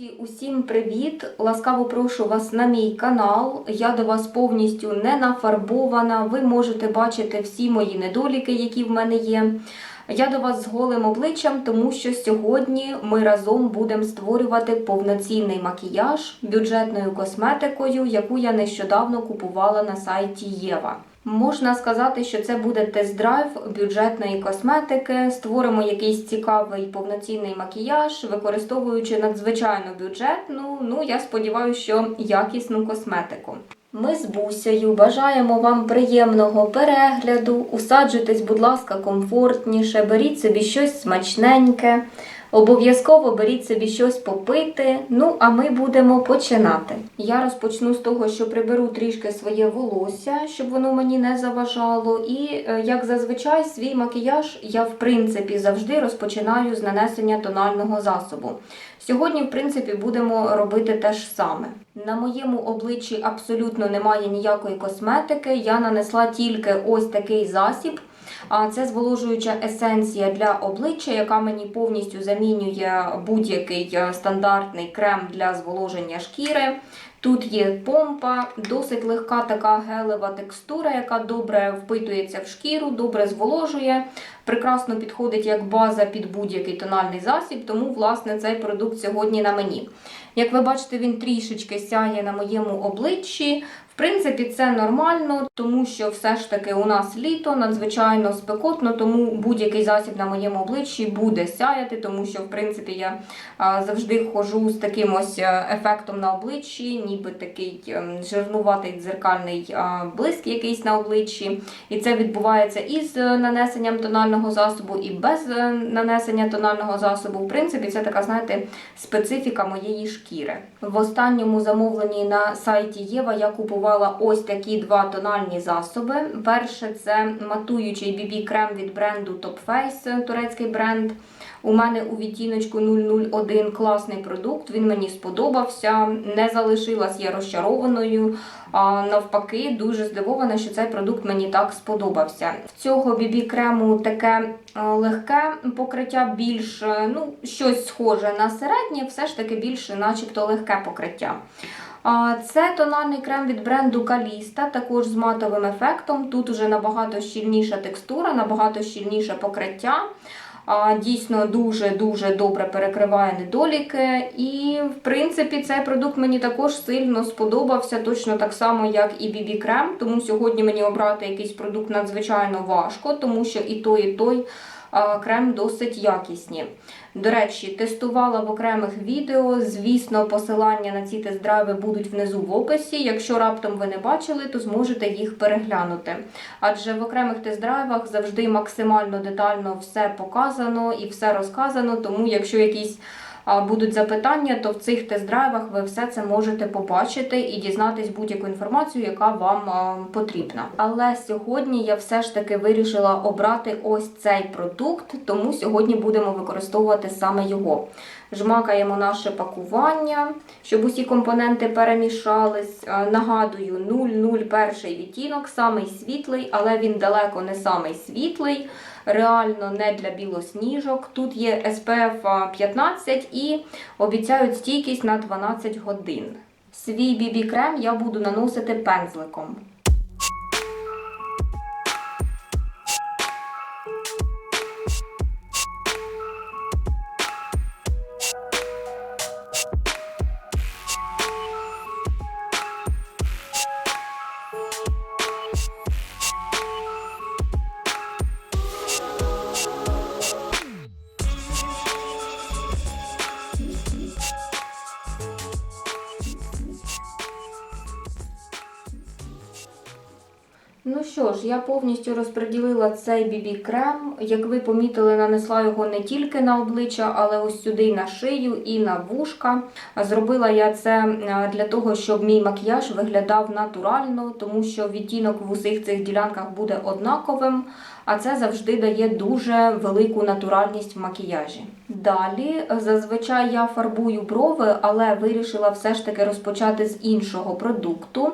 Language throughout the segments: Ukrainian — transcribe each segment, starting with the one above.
Друзі, усім привіт! Ласкаво прошу вас на мій канал. Я до вас повністю не нафарбована. Ви можете бачити всі мої недоліки, які в мене є. Я до вас з голим обличчям, тому що сьогодні ми разом будемо створювати повноцінний макіяж бюджетною косметикою, яку я нещодавно купувала на сайті Єва. Можна сказати, що це буде тест-драйв бюджетної косметики. Створимо якийсь цікавий повноцінний макіяж, використовуючи надзвичайно бюджетну. Ну я сподіваюся, що якісну косметику. Ми з Бусею бажаємо вам приємного перегляду. Усаджуйтесь, будь ласка, комфортніше, беріть собі щось смачненьке. Обов'язково беріть собі щось попити. Ну, а ми будемо починати. Я розпочну з того, що приберу трішки своє волосся, щоб воно мені не заважало. І, е, як зазвичай, свій макіяж я, в принципі, завжди розпочинаю з нанесення тонального засобу. Сьогодні, в принципі, будемо робити те ж саме. На моєму обличчі абсолютно немає ніякої косметики. Я нанесла тільки ось такий засіб. Це зволожуюча есенція для обличчя, яка мені повністю замінює будь-який е, стандартний крем для зволоження шкіри. Тут є помпа, досить легка така гелева текстура, яка добре впитується в шкіру, добре зволожує, прекрасно підходить як база під будь-який тональний засіб, тому, власне, цей продукт сьогодні на мені. Як ви бачите, він трішечки сяє на моєму обличчі. Принципі, це нормально, тому що все ж таки у нас літо надзвичайно спекотно, тому будь-який засіб на моєму обличчі буде сяяти, тому що, в принципі, я завжди ходжу з таким ось е, ефектом на обличчі, ніби такий ем, жирнуватий дзеркальний блиск якийсь на обличчі. І це відбувається і з е, нанесенням тонального засобу, і без е, нанесення тонального засобу. В принципі, це така, знаєте, специфіка моєї шкіри. В останньому замовленні на сайті Єва я купувала ось такі два тональні засоби. Перше це матуючий BB крем від бренду Top Face, турецький бренд. У мене у відтіночку 001 класний продукт. Він мені сподобався. Не залишилась я розчарованою. А навпаки, дуже здивована, що цей продукт мені так сподобався. В цього BB крему таке легке покриття, більш ну, щось схоже на середнє, все ж таки більше, начебто, легке покриття. Це тональний крем від бренду Каліста, також з матовим ефектом. Тут уже набагато щільніша текстура, набагато щільніше покриття. Дійсно дуже-дуже добре перекриває недоліки. І, в принципі, цей продукт мені також сильно сподобався, точно так само, як і BB крем. Тому сьогодні мені обрати якийсь продукт надзвичайно важко, тому що і той, і той крем досить якісні. До речі, тестувала в окремих відео. Звісно, посилання на ці тест-драйви будуть внизу в описі. Якщо раптом ви не бачили, то зможете їх переглянути. Адже в окремих тест-драйвах завжди максимально детально все показано і все розказано. Тому, якщо якісь будуть запитання, то в цих тест-драйвах ви все це можете побачити і дізнатись будь-яку інформацію, яка вам потрібна. Але сьогодні я все ж таки вирішила обрати ось цей продукт, тому сьогодні будемо використовувати саме його. Жмакаємо наше пакування, щоб усі компоненти перемішались. А, Нагадую, 001 відтінок, самий світлий, але він далеко не самий світлий реально не для білосніжок. Тут є SPF 15 і обіцяють стійкість на 12 годин. Свій BB крем я буду наносити пензликом. Повністю розподілила цей BB крем. Як ви помітили, нанесла його не тільки на обличчя, але ось сюди і на шию і на вушка. Зробила я це е, для того, щоб мій макіяж виглядав натурально, тому що відтінок в усіх цих ділянках буде однаковим, а це завжди дає дуже велику натуральність в макіяжі. Далі, зазвичай я фарбую брови, але вирішила все ж таки розпочати з іншого продукту.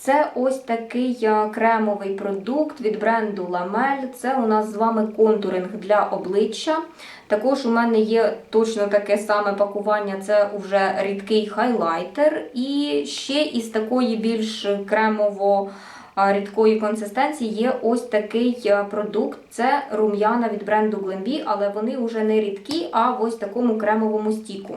Це ось такий кремовий продукт від бренду Lamel. Це у нас з вами контуринг для обличчя. Також у мене є точно таке саме пакування, це вже рідкий хайлайтер. І ще із такої більш кремово рідкої консистенції є ось такий продукт. Це рум'яна від бренду Glambi, але вони вже не рідкі, а в ось такому кремовому стіку.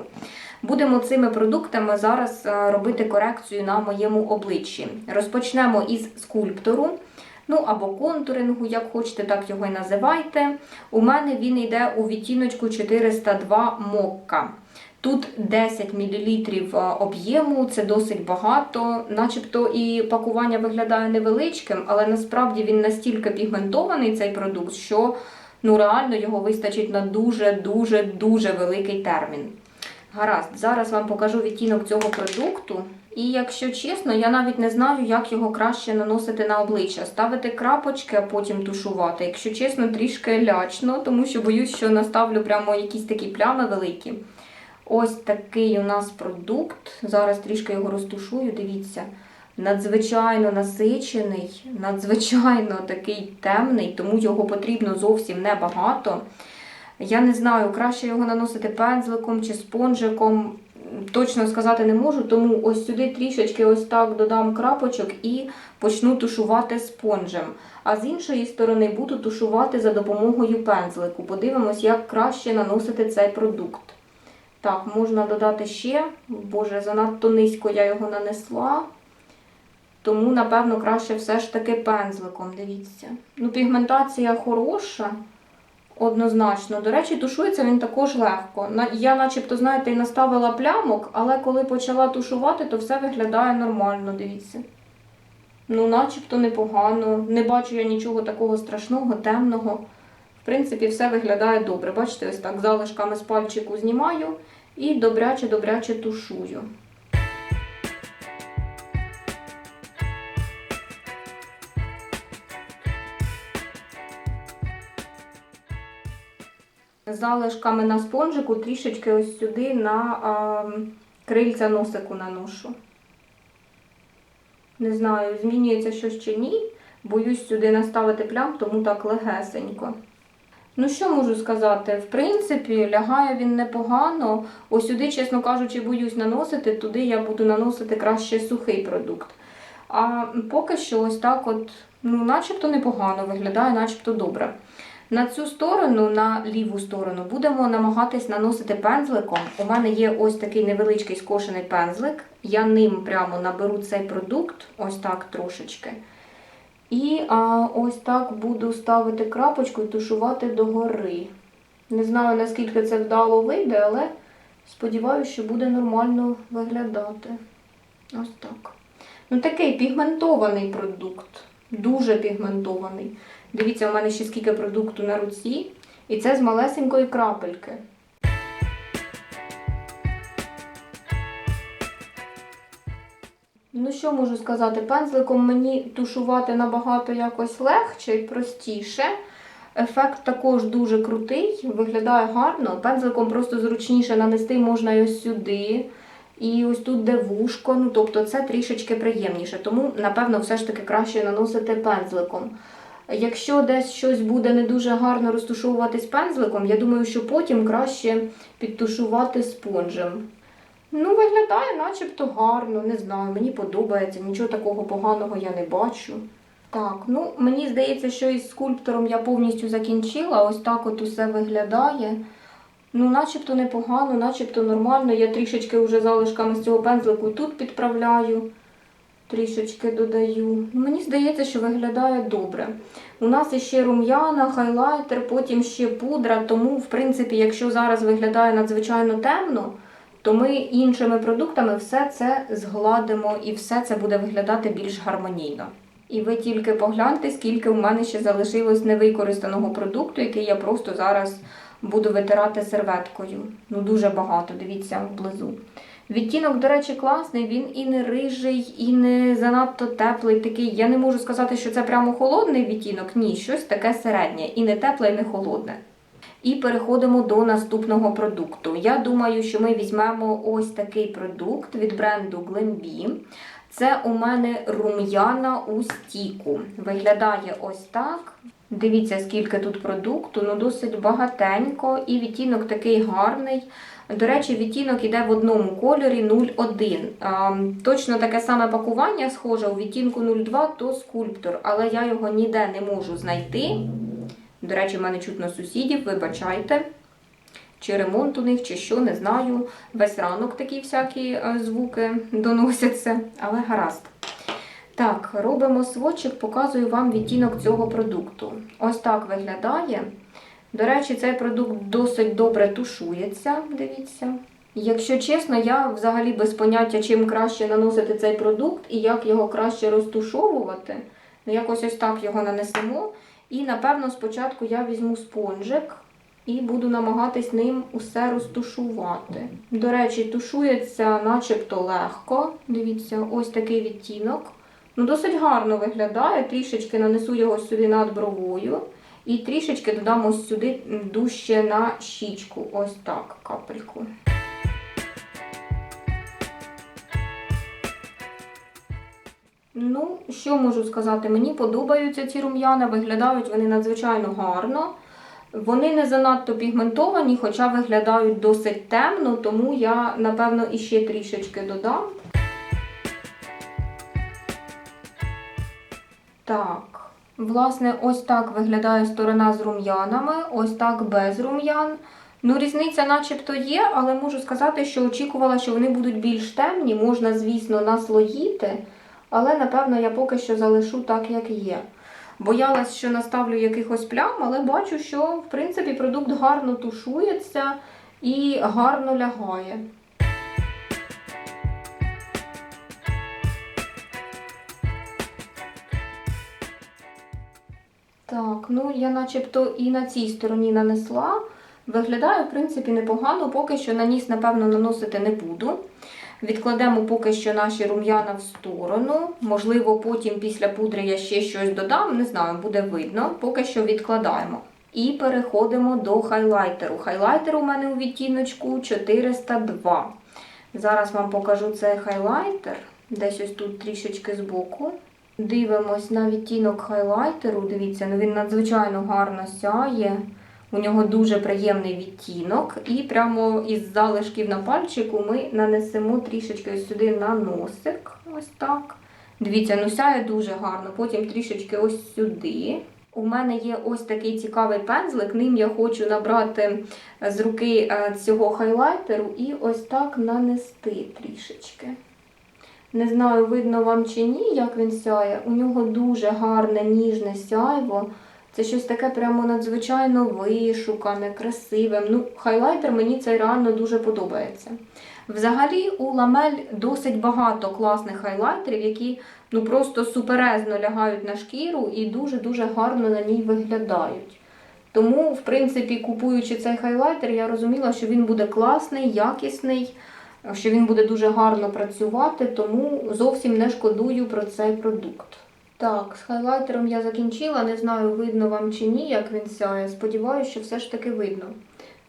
Будемо цими продуктами зараз е, робити корекцію на моєму обличчі. Розпочнемо із скульптору. Ну або контурингу, як хочете, так його і називайте. У мене він йде у відтіночку 402 мокка. Тут 10 мл об'єму, це досить багато, начебто і пакування виглядає невеличким, але насправді він настільки пігментований, цей продукт, що ну, реально його вистачить на дуже-дуже дуже великий термін. Гаразд, зараз вам покажу відтінок цього продукту. І якщо чесно, я навіть не знаю, як його краще наносити на обличчя. Ставити крапочки, а потім тушувати. Якщо чесно, трішки лячно, тому що боюсь, що наставлю прямо якісь такі плями великі. Ось такий у нас продукт. Зараз трішки його розтушую, дивіться. Надзвичайно насичений, надзвичайно такий темний, тому його потрібно зовсім небагато. Я не знаю, краще його наносити пензликом чи спонжиком. Точно сказати не можу, тому ось сюди трішечки ось так додам крапочок і почну тушувати спонжем. А з іншої сторони буду тушувати за допомогою пензлику. Подивимось, як краще наносити цей продукт. Так, можна додати ще. Боже, занадто низько я його нанесла. Тому, напевно, краще все ж таки пензликом. Дивіться. Ну, пігментація хороша. Однозначно. До речі, тушується він також легко. Я, начебто, знаєте, і наставила плямок, але коли почала тушувати, то все виглядає нормально, дивіться. Ну, начебто непогано. Не бачу я нічого такого страшного, темного. В принципі, все виглядає добре. Бачите, ось так залишками з пальчику знімаю і добряче-добряче тушую. Залишками на спонжику трішечки ось сюди на а, крильця носику наношу. Не знаю, змінюється щось чи ні. Боюсь сюди наставити плям, тому так легесенько. Ну, що можу сказати? В принципі, лягає він непогано. Ось сюди, чесно кажучи, боюсь наносити, туди я буду наносити краще сухий продукт. А поки що ось так от, ну, начебто непогано виглядає, начебто добре. На цю сторону, на ліву сторону, будемо намагатись наносити пензликом. У мене є ось такий невеличкий скошений пензлик. Я ним прямо наберу цей продукт, ось так трошечки. І а, ось так буду ставити крапочку і тушувати догори. Не знаю, наскільки це вдало вийде, але сподіваюся, що буде нормально виглядати. Ось так. Ну, такий пігментований продукт. Дуже пігментований. Дивіться, у мене ще скільки продукту на руці. І це з малесенької крапельки. Ну, що можу сказати? Пензликом мені тушувати набагато якось легше і простіше. Ефект також дуже крутий, виглядає гарно. Пензликом просто зручніше нанести можна і ось сюди. І ось тут де вушко, ну тобто це трішечки приємніше. Тому, напевно, все ж таки краще наносити пензликом. Якщо десь щось буде не дуже гарно розтушовуватись пензликом, я думаю, що потім краще підтушувати спонжем. Ну, виглядає начебто гарно, не знаю, мені подобається, нічого такого поганого я не бачу. Так, ну мені здається, що із скульптором я повністю закінчила. Ось так от усе виглядає. Ну, начебто непогано, начебто нормально. Я трішечки вже залишками з цього пензлику тут підправляю. Трішечки додаю. Ну, Мені здається, що виглядає добре. У нас іще рум'яна, хайлайтер, потім ще пудра. Тому, в принципі, якщо зараз виглядає надзвичайно темно, то ми іншими продуктами все це згладимо і все це буде виглядати більш гармонійно. І ви тільки погляньте, скільки в мене ще залишилось невикористаного продукту, який я просто зараз буду витирати серветкою. Ну, дуже багато, дивіться вблизу. Відтінок, до речі, класний, він і не рижий, і не занадто теплий. Такий. Я не можу сказати, що це прямо холодний відтінок. Ні, щось таке середнє. І не тепле, і не холодне. І переходимо до наступного продукту. Я думаю, що ми візьмемо ось такий продукт від бренду Glambi. Це у мене рум'яна у стіку. Виглядає ось так. Дивіться, скільки тут продукту, ну досить багатенько, і відтінок такий гарний. До речі, відтінок іде в одному кольорі 01. Точно таке саме пакування схоже у відтінку 02, то скульптор, але я його ніде не можу знайти. До речі, в мене чутно сусідів, вибачайте. Чи ремонт у них, чи що, не знаю. Весь ранок такі всякі е, звуки доносяться, але гаразд. Так, робимо сводчик, показую вам відтінок цього продукту. Ось так виглядає. До речі, цей продукт досить добре тушується, дивіться. Якщо чесно, я взагалі без поняття, чим краще наносити цей продукт і як його краще розтушовувати. Ну, якось ось так його нанесемо. І, напевно, спочатку я візьму спонжик і буду намагатись ним усе розтушувати. До речі, тушується начебто легко. Дивіться, ось такий відтінок. Ну, досить гарно виглядає. Трішечки нанесу його сюди над бровою. І трішечки додам ось сюди дужче на щічку. Ось так, капельку. Ну, що можу сказати? Мені подобаються ці рум'яна, виглядають вони надзвичайно гарно. Вони не занадто пігментовані, хоча виглядають досить темно, тому я, напевно, іще трішечки додам. Так, власне, ось так виглядає сторона з рум'янами, ось так без рум'ян. Ну, різниця начебто є, але можу сказати, що очікувала, що вони будуть більш темні. Можна, звісно, наслоїти, але, напевно, я поки що залишу так, як є. Боялась, що наставлю якихось плям, але бачу, що, в принципі, продукт гарно тушується і гарно лягає. Так, ну я начебто і на цій стороні нанесла. Виглядає, в принципі, непогано, поки що на ніс, напевно, наносити не буду. Відкладемо поки що наші рум'яна в сторону. Можливо, потім після пудри я ще щось додам, не знаю, буде видно. Поки що відкладаємо. І переходимо до хайлайтеру. Хайлайтер у мене у відтіночку 402. Зараз вам покажу цей хайлайтер. Десь ось тут трішечки збоку. Дивимось на відтінок хайлайтеру. Дивіться, ну він надзвичайно гарно сяє. У нього дуже приємний відтінок. І прямо із залишків на пальчику ми нанесемо трішечки ось сюди на носик. Ось так. Дивіться, ну сяє дуже гарно. Потім трішечки ось сюди. У мене є ось такий цікавий пензлик. Ним я хочу набрати з руки е, цього хайлайтеру і ось так нанести трішечки. Не знаю, видно вам чи ні, як він сяє. У нього дуже гарне ніжне сяйво. Це щось таке прямо надзвичайно вишукане, красиве. Ну, хайлайтер мені цей реально дуже подобається. Взагалі, у ламель досить багато класних хайлайтерів, які ну, просто суперезно лягають на шкіру і дуже-дуже гарно на ній виглядають. Тому, в принципі, купуючи цей хайлайтер, я розуміла, що він буде класний, якісний, що він буде дуже гарно працювати, тому зовсім не шкодую про цей продукт. Так, з хайлайтером я закінчила, не знаю, видно вам чи ні, як він сяє. Сподіваюся, що все ж таки видно.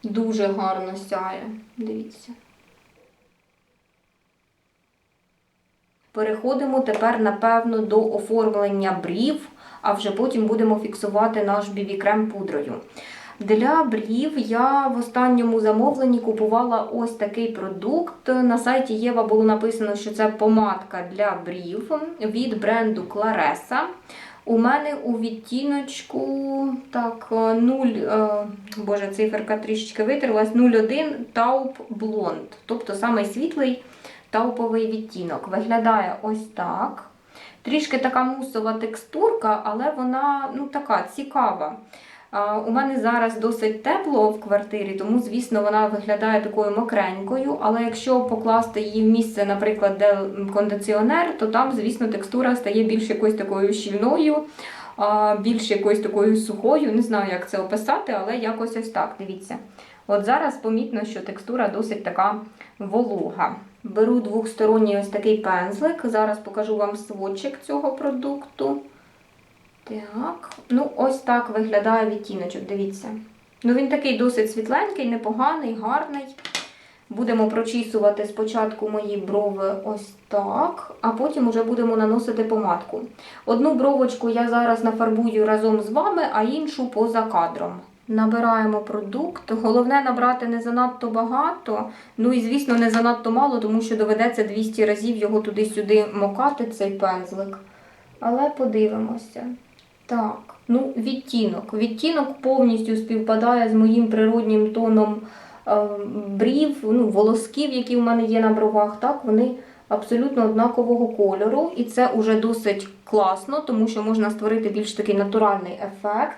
Дуже гарно сяє. Дивіться. Переходимо тепер, напевно, до оформлення брів, а вже потім будемо фіксувати наш бібі-крем пудрою. Для брів я в останньому замовленні купувала ось такий продукт. На сайті Єва було написано, що це помадка для брів від бренду Claresa. У мене у відтіночку так, 0, боже, циферка трішечки витерлась, 01 Taupe Blonde, тобто самий світлий тауповий відтінок. Виглядає ось так. Трішки така мусова текстурка, але вона ну, така цікава. У мене зараз досить тепло в квартирі, тому, звісно, вона виглядає такою мокренькою. Але якщо покласти її в місце, наприклад, де кондиціонер, то там, звісно, текстура стає більш якоюсь такою щільною, більш якоюсь такою сухою. Не знаю, як це описати, але якось ось так. Дивіться. От зараз помітно, що текстура досить така волога. Беру двохсторонній ось такий пензлик. Зараз покажу вам сводчик цього продукту. Так, ну ось так виглядає відтіночок, дивіться. Ну він такий досить світленький, непоганий, гарний. Будемо прочісувати спочатку мої брови ось так, а потім вже будемо наносити помадку. Одну бровочку я зараз нафарбую разом з вами, а іншу поза кадром. Набираємо продукт. Головне набрати не занадто багато, ну і, звісно, не занадто мало, тому що доведеться 200 разів його туди-сюди мокати, цей пензлик. Але подивимося. Так, ну, відтінок. Відтінок повністю співпадає з моїм природнім тоном е, брів, ну, волосків, які в мене є на бровах. Так, вони абсолютно однакового кольору. І це вже досить класно, тому що можна створити більш такий натуральний ефект.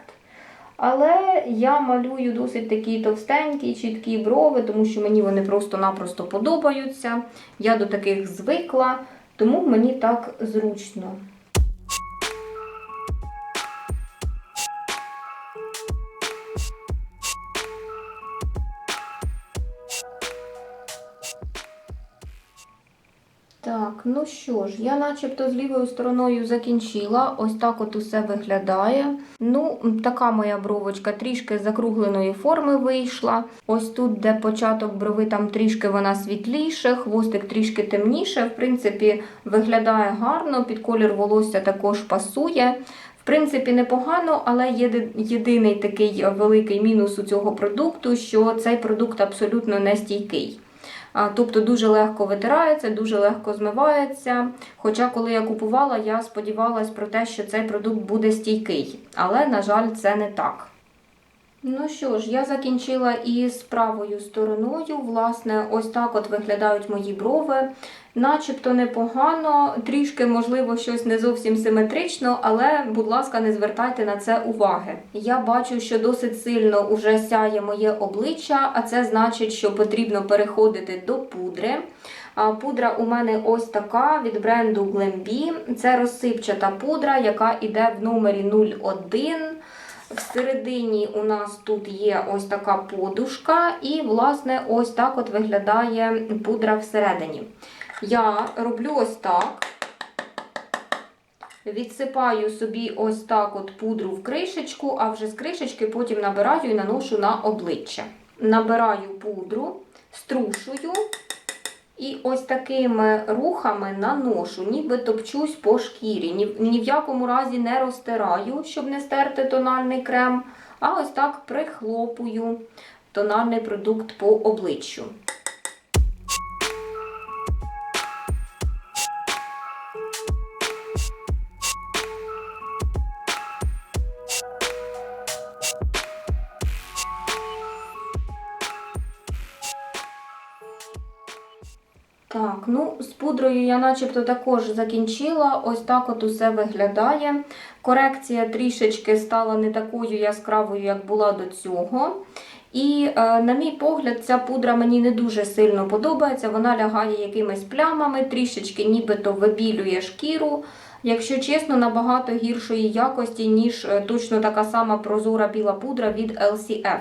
Але я малюю досить такі товстенькі, чіткі брови, тому що мені вони просто-напросто подобаються. Я до таких звикла, тому мені так зручно. Так, ну що ж, я начебто з лівою стороною закінчила. Ось так от усе виглядає. Ну, така моя бровочка трішки закругленої форми вийшла. Ось тут, де початок брови, там трішки вона світліше, хвостик трішки темніше. В принципі, виглядає гарно, під колір волосся також пасує. В принципі, непогано, але єдиний такий великий мінус у цього продукту, що цей продукт абсолютно не стійкий. Тобто дуже легко витирається, дуже легко змивається. Хоча, коли я купувала, я сподівалась про те, що цей продукт буде стійкий. Але, на жаль, це не так. Ну що ж, я закінчила із правою стороною. Власне, ось так от виглядають мої брови. Начебто непогано, трішки, можливо, щось не зовсім симетрично, але, будь ласка, не звертайте на це уваги. Я бачу, що досить сильно уже сяє моє обличчя, а це значить, що потрібно переходити до пудри. Пудра у мене ось така від бренду Glambi. Це розсипчата пудра, яка йде в номері 01. Всередині у нас тут є ось така подушка, і, власне, ось так от виглядає пудра всередині. Я роблю ось так. Відсипаю собі ось так от пудру в кришечку, а вже з кришечки потім набираю і наношу на обличчя. Набираю пудру, струшую. І ось такими рухами наношу, ніби топчусь по шкірі. Ні, ні в якому разі не розтираю, щоб не стерти тональний крем, а ось так прихлопую тональний продукт по обличчю. Так, ну з пудрою я начебто також закінчила. Ось так от усе виглядає. Корекція трішечки стала не такою яскравою, як була до цього. І, е, на мій погляд, ця пудра мені не дуже сильно подобається. Вона лягає якимись плямами, трішечки нібито вибілює шкіру. Якщо чесно, набагато гіршої якості, ніж е, точно така сама прозора біла пудра від LCF.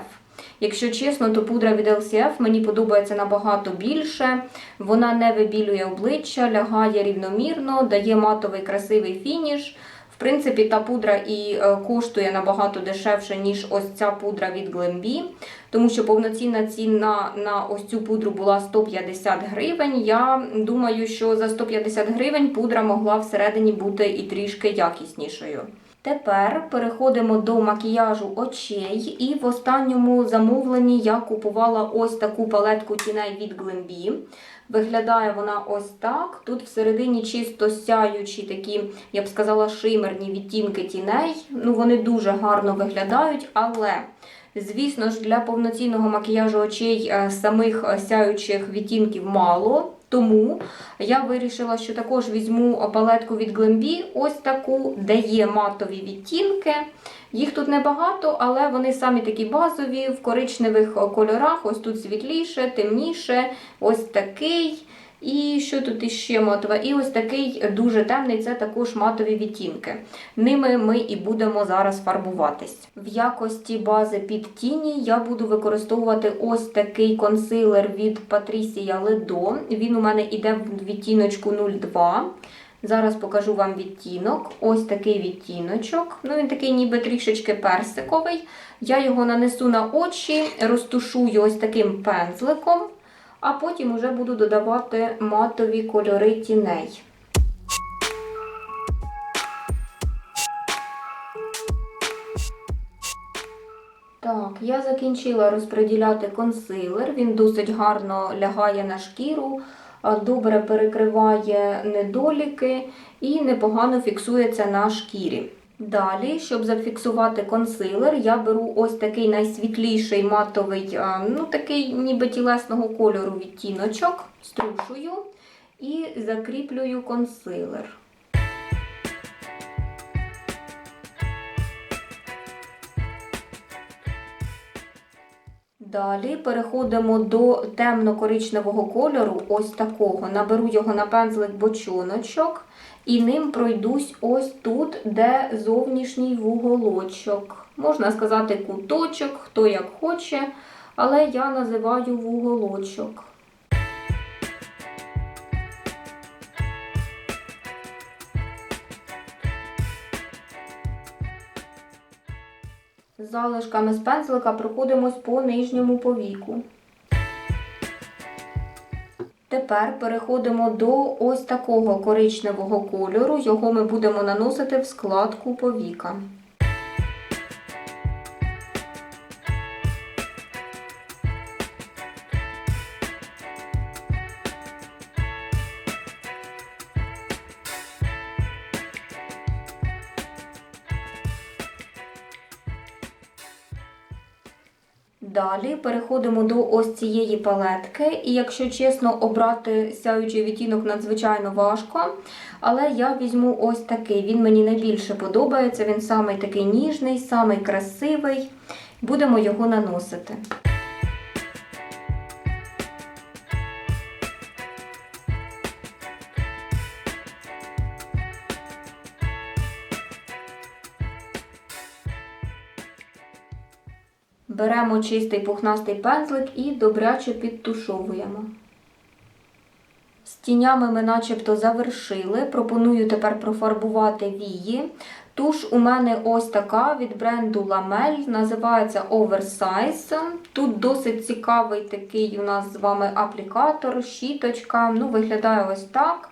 Якщо чесно, то пудра від LCF мені подобається набагато більше. Вона не вибілює обличчя, лягає рівномірно, дає матовий красивий фініш. В принципі, та пудра і е, коштує набагато дешевше, ніж ось ця пудра від Glambi, тому що повноцінна ціна на ось цю пудру була 150 гривень. Я думаю, що за 150 гривень пудра могла всередині бути і трішки якіснішою. Тепер переходимо до макіяжу очей. І в останньому замовленні я купувала ось таку палетку тіней від Glambi. Виглядає вона ось так. Тут всередині чисто сяючі такі, я б сказала, шимерні відтінки тіней. Ну, Вони дуже гарно виглядають, але, звісно ж, для повноцінного макіяжу очей е, самих сяючих відтінків мало. Тому я вирішила, що також візьму палетку від Глембі, ось таку, де є матові відтінки. Їх тут небагато, але вони самі такі базові, в коричневих кольорах. Ось тут світліше, темніше, ось такий. І що тут іще матове? І ось такий дуже темний це також матові відтінки. Ними ми і будемо зараз фарбуватись. В якості бази під тіні я буду використовувати ось такий консилер від Patricia Ledo. Він у мене йде в відтіночку 02. Зараз покажу вам відтінок. Ось такий відтіночок. Ну, Він такий ніби трішечки персиковий. Я його нанесу на очі, розтушую ось таким пензликом. А потім уже буду додавати матові кольори тіней. Так, я закінчила розподіляти консилер. Він досить гарно лягає на шкіру, добре перекриває недоліки і непогано фіксується на шкірі. Далі, щоб зафіксувати консилер, я беру ось такий найсвітліший матовий, ну такий ніби тілесного кольору відтіночок, струшую і закріплюю консилер. Далі переходимо до темно-коричневого кольору, ось такого. Наберу його на пензлик бочоночок і ним пройдусь ось тут, де зовнішній вуголочок. Можна сказати куточок, хто як хоче, але я називаю вуголочок. Залишками з пензлика проходимось по нижньому повіку. Тепер переходимо до ось такого коричневого кольору. Його ми будемо наносити в складку повіка. Далі переходимо до ось цієї палетки. І якщо чесно, обрати сяючий відтінок надзвичайно важко. Але я візьму ось такий. Він мені найбільше подобається. Він самий такий ніжний, самий красивий. Будемо його наносити. Беремо чистий пухнастий пензлик і добряче підтушовуємо. З тінями ми начебто завершили. Пропоную тепер профарбувати вії. Туш у мене ось така від бренду Lamel, називається Oversize. Тут досить цікавий такий у нас з вами аплікатор, щіточка. Ну, Виглядає ось так.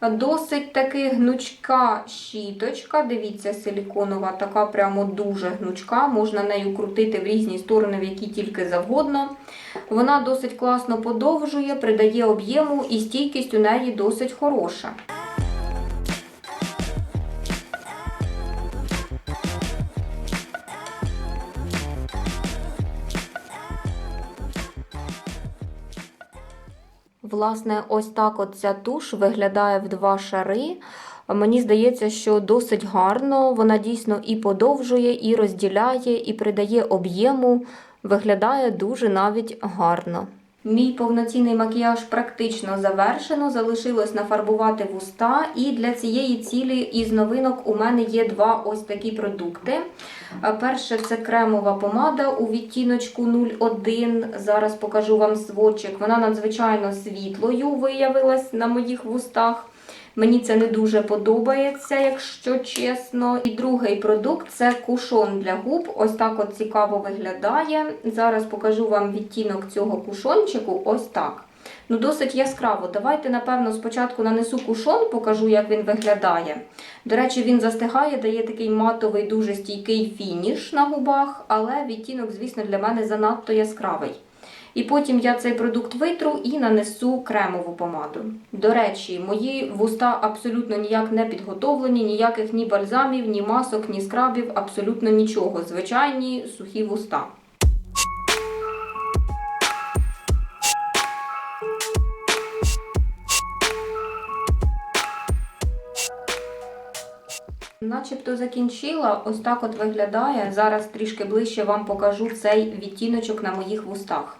Досить таки гнучка щіточка. Дивіться, силіконова, така прямо дуже гнучка. Можна нею крутити в різні сторони, в які тільки завгодно. Вона досить класно подовжує, придає об'єму і стійкість у неї досить хороша. Власне, ось так от ця туш виглядає в два шари. Мені здається, що досить гарно. Вона дійсно і подовжує, і розділяє, і придає об'єму. Виглядає дуже навіть гарно. Мій повноцінний макіяж практично завершено. Залишилось нафарбувати вуста. І для цієї цілі із новинок у мене є два ось такі продукти. Перше це кремова помада у відтіночку 01. Зараз покажу вам сводчик. Вона надзвичайно світлою виявилась на моїх вустах. Мені це не дуже подобається, якщо чесно. І другий продукт це кушон для губ. Ось так от цікаво виглядає. Зараз покажу вам відтінок цього кушончику. Ось так. Ну, Досить яскраво. Давайте, напевно, спочатку нанесу кушон, покажу, як він виглядає. До речі, він застигає, дає такий матовий, дуже стійкий фініш на губах, але відтінок, звісно, для мене занадто яскравий. І потім я цей продукт витру і нанесу кремову помаду. До речі, мої вуста абсолютно ніяк не підготовлені, ніяких ні бальзамів, ні масок, ні скрабів, абсолютно нічого. Звичайні сухі вуста. Начебто закінчила, ось так от виглядає. Зараз трішки ближче вам покажу цей відтіночок на моїх вустах.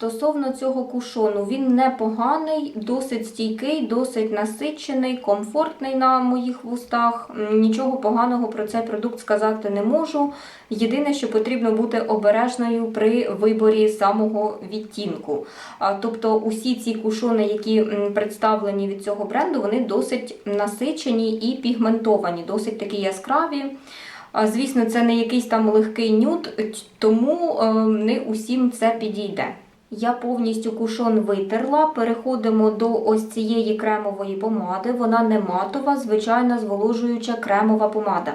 Стосовно цього кушону, він непоганий, досить стійкий, досить насичений, комфортний на моїх вустах. Нічого поганого про цей продукт сказати не можу. Єдине, що потрібно бути обережною при виборі самого відтінку. Тобто усі ці кушони, які представлені від цього бренду, вони досить насичені і пігментовані, досить такі яскраві. Звісно, це не якийсь там легкий нюд, тому е, не усім це підійде. Я повністю кушон витерла. Переходимо до ось цієї кремової помади. Вона не матова, звичайна зволожуюча кремова помада.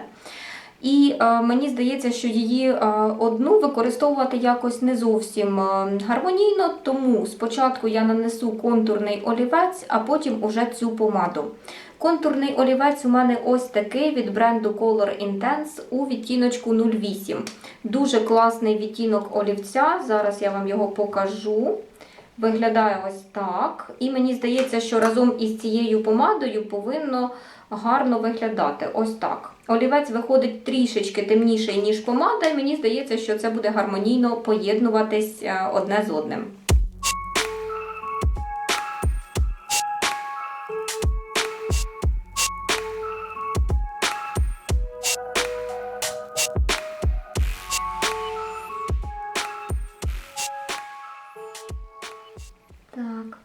І е, мені здається, що її е, одну використовувати якось не зовсім е, гармонійно, тому спочатку я нанесу контурний олівець, а потім уже цю помаду. Контурний олівець у мене ось такий від бренду Color Intense у відтіночку 08. Дуже класний відтінок олівця. Зараз я вам його покажу. Виглядає ось так. І мені здається, що разом із цією помадою повинно гарно виглядати. Ось так. Олівець виходить трішечки темніший, ніж помада, і мені здається, що це буде гармонійно поєднуватись е, одне з одним.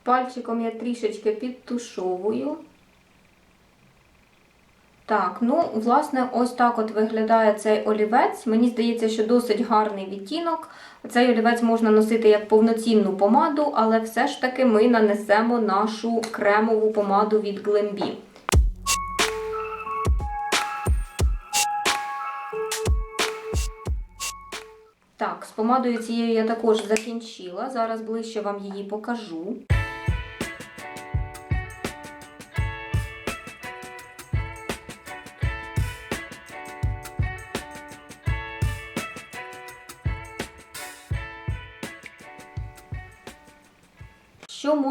Пальчиком я трішечки підтушовую. Так, ну, власне, ось так от виглядає цей олівець. Мені здається, що досить гарний відтінок. Цей олівець можна носити як повноцінну помаду, але все ж таки ми нанесемо нашу кремову помаду від Glambi. Так, з помадою цією я також закінчила. Зараз ближче вам її покажу.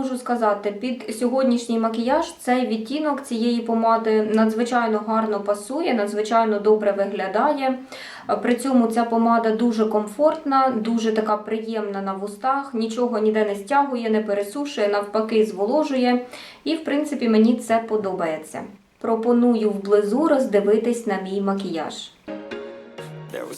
Можу сказати? Під сьогоднішній макіяж цей відтінок цієї помади надзвичайно гарно пасує, надзвичайно добре виглядає. При цьому ця помада дуже комфортна, дуже така приємна на вустах, нічого ніде не стягує, не пересушує, навпаки, зволожує. І, в принципі, мені це подобається. Пропоную вблизу роздивитись на мій макіяж.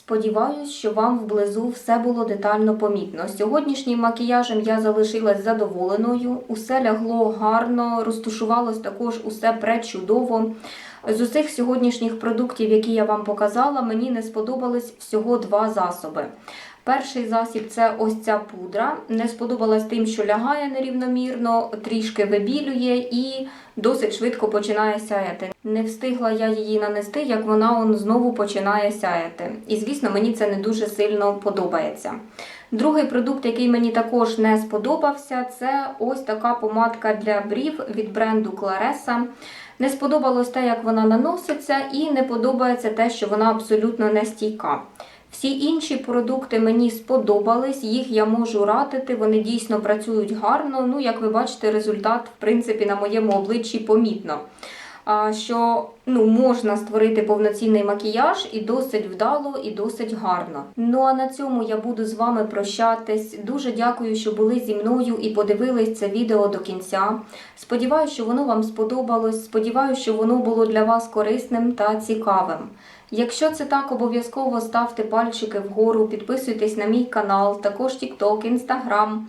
Сподіваюсь, що вам вблизу все було детально помітно. Сьогоднішнім макіяжем я залишилась задоволеною. Усе лягло гарно, розтушувалось також усе пречудово. З усіх сьогоднішніх продуктів, які я вам показала, мені не сподобались всього два засоби. Перший засіб це ось ця пудра. Не сподобалась тим, що лягає нерівномірно, трішки вибілює і досить швидко починає сяяти. Не встигла я її нанести, як вона он знову починає сяяти. І звісно, мені це не дуже сильно подобається. Другий продукт, який мені також не сподобався, це ось така помадка для брів від бренду Claresa. Не сподобалось те, як вона наноситься, і не подобається те, що вона абсолютно не стійка. Всі інші продукти мені сподобались, їх я можу радити, вони дійсно працюють гарно. Ну, як ви бачите, результат, в принципі, на моєму обличчі помітно. що ну, можна створити повноцінний макіяж і досить вдало, і досить гарно. Ну а на цьому я буду з вами прощатись. Дуже дякую, що були зі мною і подивились це відео до кінця. Сподіваюся, що воно вам сподобалось. Сподіваюся, що воно було для вас корисним та цікавим. Якщо це так, обов'язково ставте пальчики вгору, підписуйтесь на мій канал, також TikTok, Instagram.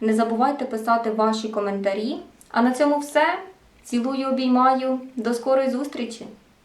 Не забувайте писати ваші коментарі. А на цьому все. Цілую, обіймаю. До скорої зустрічі!